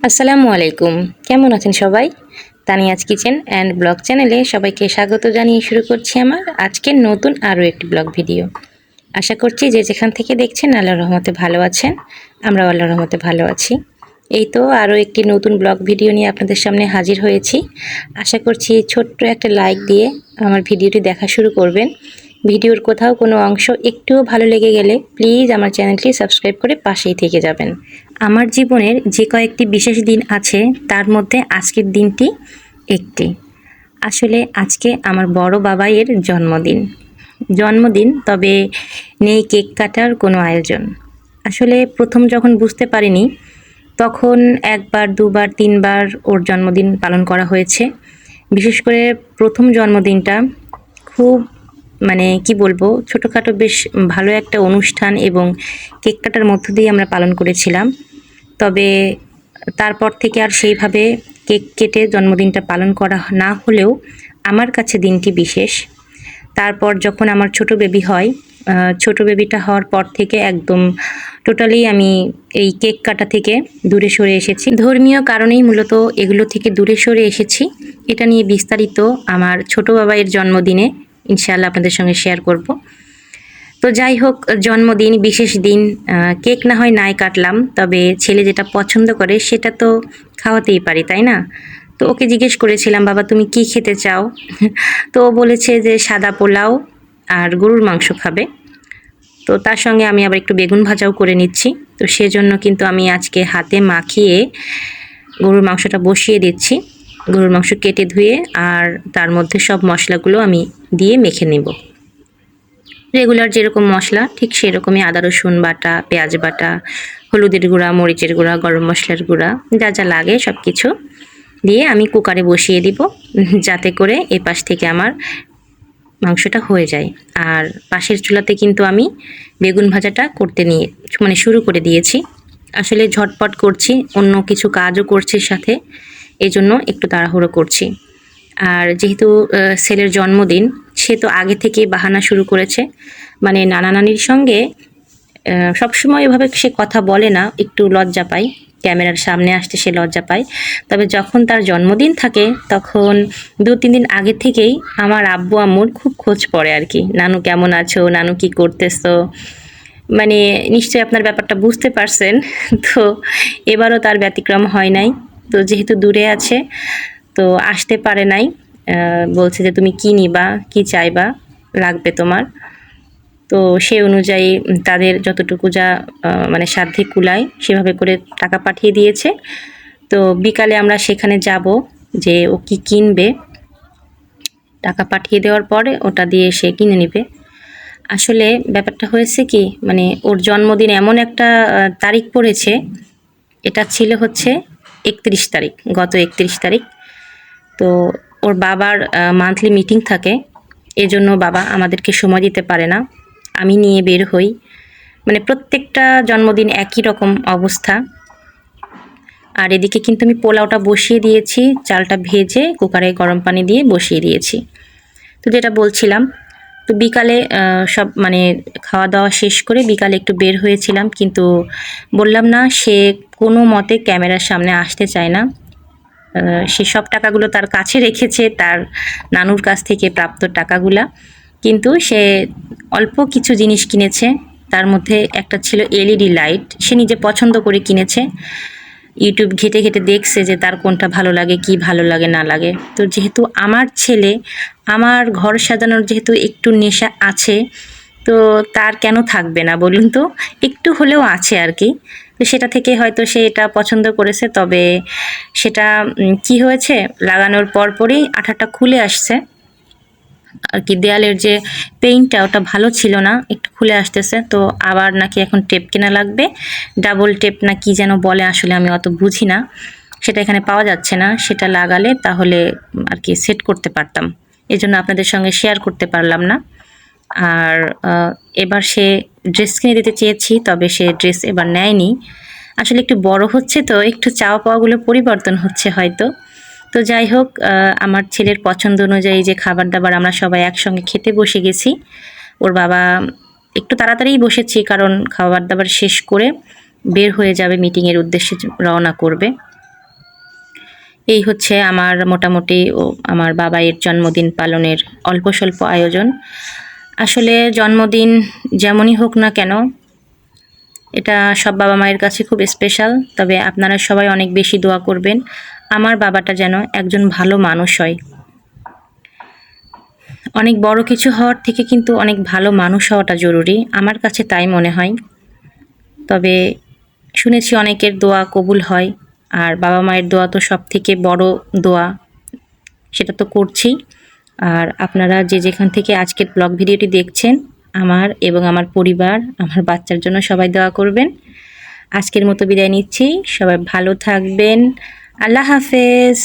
আসসালামু আলাইকুম। কেমন আছেন সবাই? তানিয়াজ কিচেন অ্যান্ড ব্লগ চ্যানেলে সবাইকে স্বাগত জানিয়ে শুরু করছি আমার আজকের নতুন আরও একটি ব্লগ ভিডিও আশা করছি যে যেখান থেকে দেখছেন আল্লাহর রহমতে ভালো আছেন। আমরা আল্লাহর রহমতে ভালো আছি। এই তো আরও একটি নতুন ব্লগ ভিডিও নিয়ে আপনাদের সামনে হাজির হয়েছি। আশা করছি ছোট্ট একটা লাইক দিয়ে আমার ভিডিওটি দেখা শুরু করবেন। ভিডিওর কোথাও কোনো অংশ একটুও ভালো লেগে গেলে প্লিজ আমার চ্যানেলটি সাবস্ক্রাইব করে পাশেই থেকে যাবেন। আমার জীবনের যে কয়েকটি বিশেষ দিন আছে, তার মধ্যে আজকের দিনটি একটি। আসলে আজকে আমার বড় বাবাইয়ের জন্মদিন। জন্মদিন তবে নেই কেক কাটার কোনো আয়োজন। আসলে প্রথম যখন বুঝতে পারিনি, তখন একবার, দুবার, তিনবার ওর জন্মদিন পালন করা হয়েছে। বিশেষ করে প্রথম জন্মদিনটা খুব মানে কি বলব, ছোটোখাটো বেশ ভালো একটা অনুষ্ঠান এবং কেক কাটার মধ্য দিয়ে আমরা পালন করেছিলাম। তবে তারপর থেকে আর সেইভাবে কেক কেটে জন্মদিনটা পালন করা না হলেও আমার কাছে দিনটি বিশেষ। তারপর যখন আমার ছোট বেবি হয় ছোট বেবিটা হওয়ার পর থেকে একদম টোটালি আমি এই কেক কাটা থেকে দূরে সরে এসেছি। ধর্মীয় কারণেই মূলত এগুলো থেকে দূরে সরে এসেছি। এটা নিয়ে বিস্তারিত আমার ছোট বাবাইয়ের জন্মদিনে ইনশাআল্লাহ আপনাদের সঙ্গে শেয়ার করব। তো যাই হোক, জন্মদিন, বিশেষ দিন কেক না হয় নাই কাটলাম, তবে ছেলে যেটা পছন্দ করে সেটা তো খাওয়াতেই পারি, তাই না? তো ওকে জিজ্ঞেস করেছিলাম, বাবা, তুমি কি খেতে চাও? তো ও বলেছে যে সাদা পোলাও আর গরুর মাংস খাবে। তো তার সঙ্গে আমি আবার একটু বেগুন ভাজাও করে নিচ্ছি। তো সেজন্য কিন্তু আমি আজকে হাতে মাখিয়ে গরুর মাংসটা বসিয়ে দিচ্ছি। গরুর মাংস কেটে ধুয়ে আর তার মধ্যে সব মশলাগুলো আমি দিয়ে মেখে নেব। রেগুলার যেরকম মশলা, ঠিক সেরকমই আদা, রসুন বাটা, পেঁয়াজ বাটা, হলুদের গুঁড়া, মরিচের গুঁড়া, গরম মশলার গুঁড়া, যা যা লাগে সব কিছু দিয়ে আমি কুকারে বসিয়ে দিব, যাতে করে এই পাশ থেকে আমার মাংসটা হয়ে যায়। আর পাশের চুলাতে কিন্তু আমি বেগুন ভাজাটা করতে নিয়ে মানে শুরু করে দিয়েছি। আসলে ঝটপট করছি, অন্য কিছু কাজও করছি সাথে। এই জন্য একটু তাড়াহুড়ো করছি। আর যেহেতু ছেলের জন্মদিন, সে তো আগে থেকেই বাহানা শুরু করেছে। মানে নানা নানির সঙ্গে সবসময় এভাবে সে কথা বলে না, একটু লজ্জা পায়। ক্যামেরার সামনে আসতে সে লজ্জা পায়। তবে যখন তার জন্মদিন থাকে, তখন দু, তিন দিন আগে থেকেই আমার আব্বু, আম্মুর খুব খোঁজ পড়ে আর কি। নানু কেমন আছো? নানু কি করতেছো? মানে নিশ্চয়ই আপনার ব্যাপারটা বুঝতে পারছেন। তো এবারও তার ব্যতিক্রম হয় নাই। তো যেহেতু দূরে আছে, তো আসতে পারে নাই। বলছে যে তুমি কি নিবা, কি চাইবা, লাগবে তোমার। তো সে অনুযায়ী তাদের যতটুকু যা মানে সাধ্যে কুলায় সেভাবে করে টাকা পাঠিয়ে দিয়েছে। তো বিকালে আমরা সেখানে যাব যে ও কি কিনবে। টাকা পাঠিয়ে দেওয়ার পরে ওটা দিয়ে সে কিনে নেবে। আসলে ব্যাপারটা হয়েছে কি মানে ওর জন্মদিন এমন একটা তারিখ পড়েছে। এটা ছিল হচ্ছে একত্রিশ তারিখ, গত একত্রিশ তারিখ। তো ওর বাবার মান্থলি মিটিং থাকে। এজন্য বাবা আমাদেরকে সময় দিতে পারে না। আমি নিয়ে বের হই। মানে প্রত্যেকটা জন্মদিন একই রকম অবস্থা। আর এদিকে কিন্তু আমি পোলাওটা বসিয়ে দিয়েছি, চালটা ভেজে কুকারে গরম পানি দিয়ে বসিয়ে দিয়েছি। তো যেটা বলছিলাম, তো বিকালে সব মানে খাওয়া দাওয়া শেষ করে বিকালে একটু বের হয়েছিলাম। কিন্তু বললাম না, সে কোনো মতে ক্যামেরার সামনে আসতে চায় না। আহ, সে সব টাকাগুলো তার কাছে রেখেছে তার নানুর কাছ থেকে প্রাপ্ত টাকাগুলা। কিন্তু সে অল্প কিছু জিনিস কিনেছে। তার মধ্যে একটা ছিল এলইডি লাইট। সে নিজে পছন্দ করে কিনেছে। ইউটিউব ঘেটে ঘেটে দেখছে যে তার কোনটা ভালো লাগে কি ভালো লাগে না লাগে। তো যেহেতু আমার ছেলে আমার ঘর সাজানোর যেহেতু একটু নেশা আছে তো তার কেন থাকবে না বলুন তো? একটু হলেও আছে আর কি। সেটা থেকে হয়তো সে এটা পছন্দ করেছে, তবে সেটা কি হয়েছে? লাগানোর পরপরই আঠাটা খুলে আসছে। আর কি দেয়ালের যে পেইন্টটা ওটা ভালো ছিল না, একটু খুলে আসতেছে। তো আবার নাকি এখন টেপ কেনা লাগবে। ডাবল টেপ না কি যেন বলে, আসলে আমি অত বুঝি না। সেটা এখানে পাওয়া যাচ্ছে না। সেটা লাগালে তাহলে আর কি সেট করতে পারতাম। এজন্য আপনাদের সঙ্গে শেয়ার করতে পারলাম না। আর এবার সে ড্রেস কিনে দিতে চেয়েছি, তবে সে ড্রেস এবার নেয়নি। আসলে একটু বড় হচ্ছে তো, একটু চাওয়া পাওয়াগুলো পরিবর্তন হচ্ছে হয়তো। তো যাই হোক আমার ছেলের পছন্দ অনুযায়ী যে খাবার দাবার আমরা সবাই একসঙ্গে খেতে বসে গেছি, ওর বাবা একটু তাড়াতাড়িই বসেছি, কারণ খাবার দাবার শেষ করে বের হয়ে যাবে মিটিংয়ের উদ্দেশ্যে রওনা করবে। এই হচ্ছে আমার মোটামুটি ও, আমার বাবাইয়ের জন্মদিন পালনের অল্প স্বল্প আয়োজন। আসলে জন্মদিন যেমনই হোক না কেন, এটা সব বাবা মায়ের কাছে খুব স্পেশাল তবে আপনারা সবাই অনেক বেশি দোয়া করবেন, আমার বাবাটা যেন একজন ভালো মানুষ হয়। অনেক বড় কিছু হওয়ার থেকে কিন্তু অনেক ভালো মানুষ হওয়াটা জরুরি, আমার কাছে তাই মনে হয়। তবে শুনেছি অনেকের দোয়া কবুল হয়, আর বাবা মায়ের দোয়া তো সব থেকে বড় দোয়া, সেটা তো করছি আর আপনারা যে যেখান থেকে আজকের ব্লগ ভিডিওটি দেখছেন, আমার এবং আমার পরিবার, আমার বাচ্চার জন্য সবাই দোয়া করবেন। আজকের মতো বিদায় নিচ্ছি। সবাই ভালো থাকবেন। আল্লাহ হাফেজ।